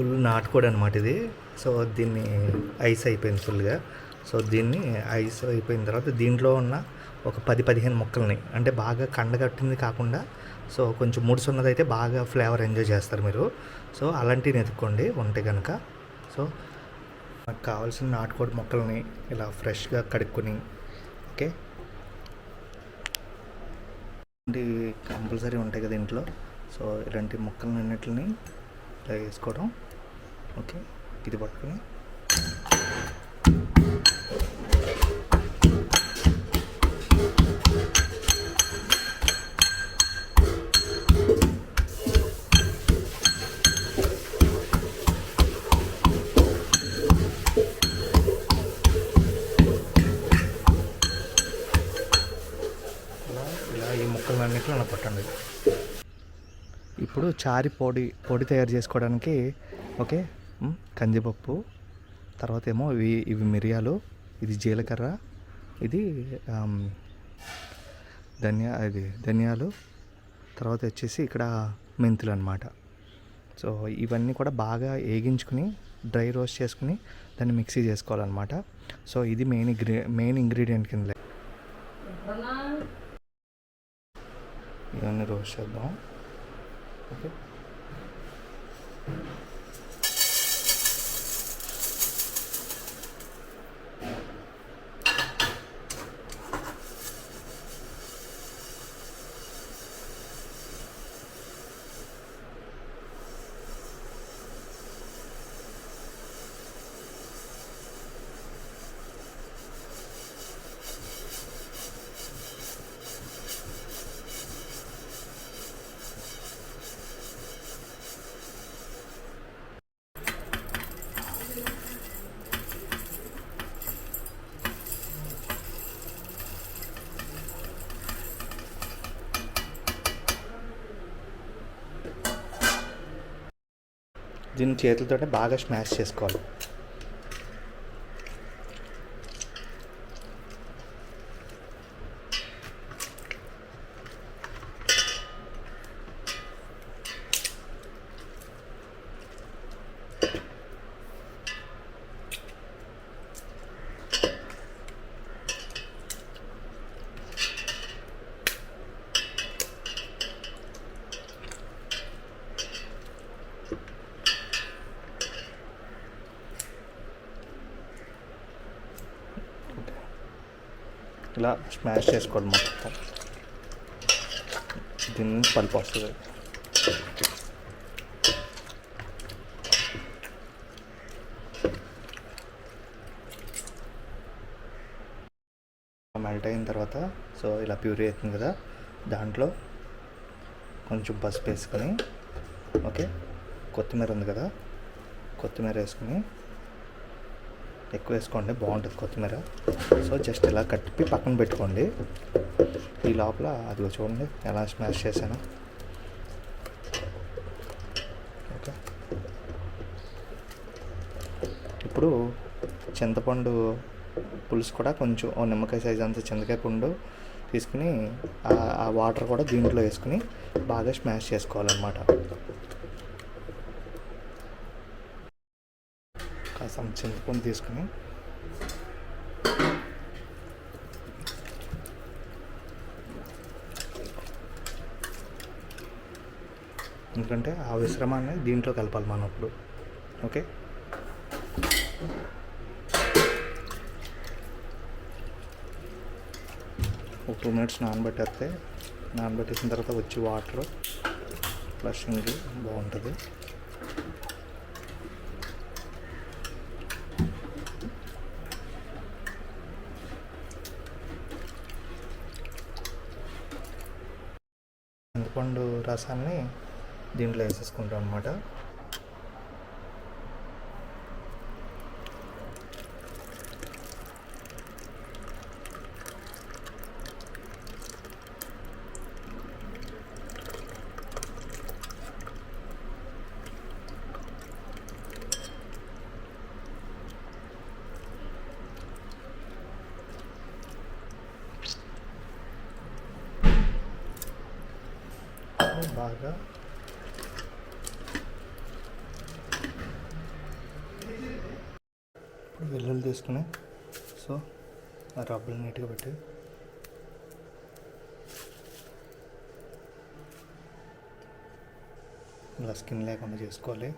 Full నాటుకోడి అనమాట ఇది. సో దీన్ని ఐస్ అయిపోయింది ఫుల్గా. సో దీన్ని ఐస్ అయిపోయిన తర్వాత దీంట్లో ఉన్న ఒక పది పదిహేను ముక్కల్ని అంటే బాగా కండగట్టింది కాకుండా సో కొంచెం ముడుసున్నదైతే అయితే బాగా ఫ్లేవర్ ఎంజాయ్ చేస్తారు మీరు. సో అలాంటివి ఎత్తుక్కోండి ఉంటే కనుక సో మాకు కావాల్సిన నాటుకోడి మొక్కల్ని ఇలా ఫ్రెష్గా కడుక్కొని ఓకే? ఇలాంటి కంపల్సరీ ఉంటాయి కదా ఇంట్లో. సో ఇలాంటి మొక్కలు అన్నిటిని ఇలా వేసుకోవడం. ఓకే ఇది పట్టుకొని. ఇలా ఈ ముక్కలన్నిటిలో అలా పట్టండి. ఇప్పుడు చారి పొడి పొడి తయారు చేసుకోవడానికి ఓకే కందిపప్పు తర్వాత ఏమో ఇవి ఇవి మిరియాలు ఇది జీలకర్ర ఇది ధనియా ఇది ధనియాలు తర్వాత వచ్చేసి ఇక్కడ మెంతులు అనమాట సో ఇవన్నీ కూడా బాగా వేగించుకుని డ్రై రోస్ట్ చేసుకుని దాన్ని మిక్సీ చేసుకోవాలన్నమాట. సో ఇది మెయిన్ ఇంగ్రీ మెయిన్ ఇంగ్రీడియంట్ కింద. ఇవన్నీ రోస్ట్ చేద్దాం. ఓకే. దీన్ని చేతులతోనే బాగా స్మాష్ చేసుకోవాలి. ఇలా స్మాష్ చేసుకోవాలి మొత్తం. దీని నుంచి పల్పు వస్తుంది. మెల్ట్ అయిన తర్వాత సో ఇలా ప్యూరీ అవుతుంది కదా దాంట్లో కొంచెం పసుపు వేసుకొని ఓకే? కొత్తిమీర ఉంది కదా కొత్తిమీర వేసుకుని ఎక్కువ వేసుకోండి బాగుంటుంది కొత్తిమీర. సో జస్ట్ ఇలా కట్టి పక్కన పెట్టుకోండి. ఈ లోపల అదిగో చూడండి ఎలా స్మాష్ చేశాను. ఓకే. ఇప్పుడు చింతపండు పులుసు కూడా కొంచెం ఓ నిమ్మకాయ సైజ్ అంత చింతకాయ పండు తీసుకుని ఆ- ఆ వాటర్ కూడా దీంట్లో వేసుకుని బాగా స్మాష్ చేసుకోవాలన్నమాట. కాస్త చింతపండు తీసుకుని. ఎందుకంటే ఆ విశ్రమాన్ని దీంట్లో కలపాలి మనం ఇప్పుడు. ఓకే? ఒక టూ మినిట్స్ నానబెట్టేస్తే నానబెట్టేసిన తర్వాత వచ్చి వాటర్ ఫ్లషింగ్ బాగుంటుంది చింతపండు రసాన్ని దీంట్లో వేసేసుకుంటాం అనమాట బాగా. ఇప్పుడు వెల్లుల్లి తీసుకుని సో ఆ రబ్బులు నీట్గా పెట్టి. ఇలా స్కిన్ లేకుండా చేసుకోవాలి.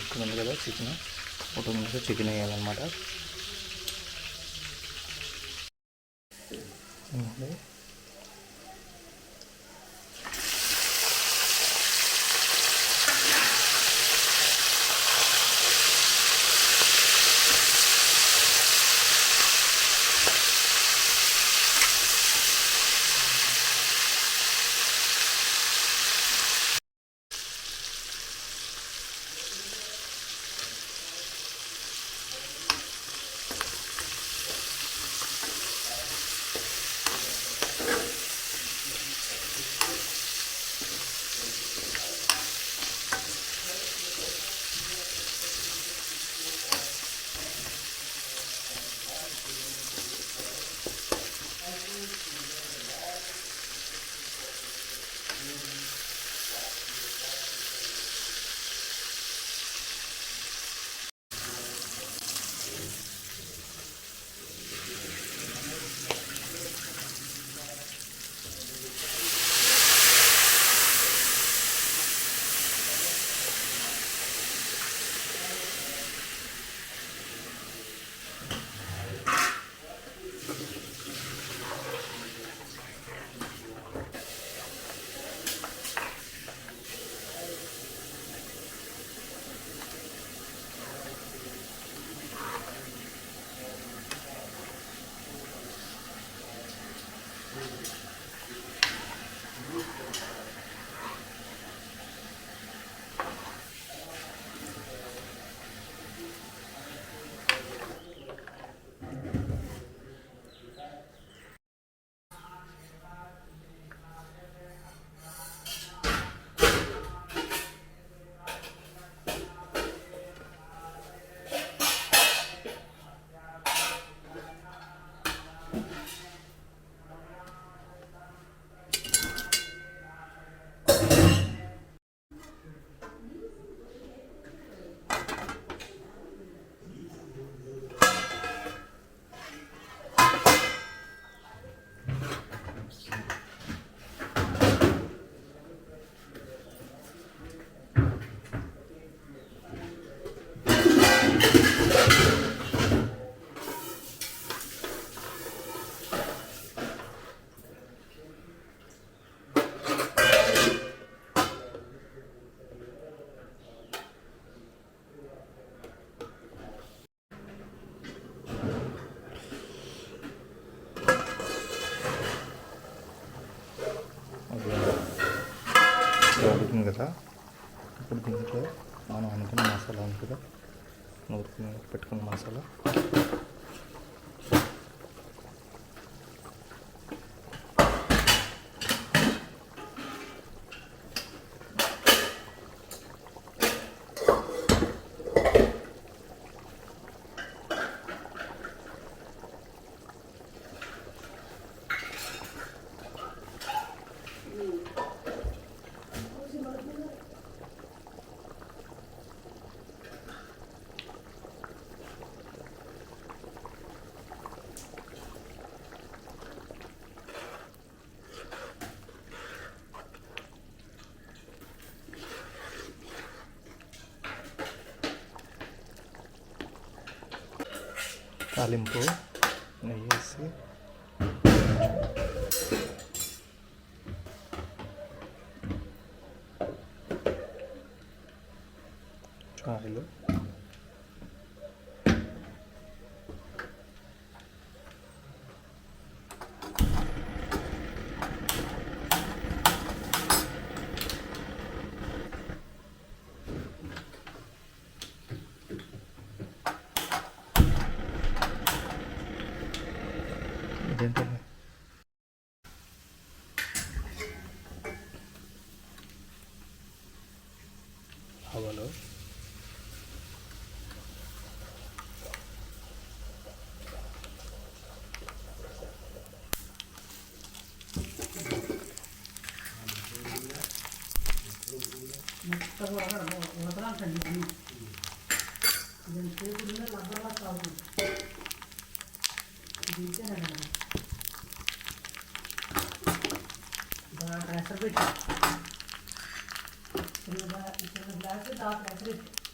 ఇక్కడ ఉంది కదా చికెన్. ఆటోమేటిక్గా చికెన్ వేయాలన్నమాట. కదా? ఇప్పుడు దీంట్లో మనం అనుకున్న మసాలా ఉంది కదా నూరుకుని పెట్టుకున్న మసాలా. తాలింపు నెయ్యి వేసి ఆయిల్ দেন তাহলে Thank you. కావాలి ఇది ఇంతేనండి బాగా ప్రెషర్ పెట్టి చిన్న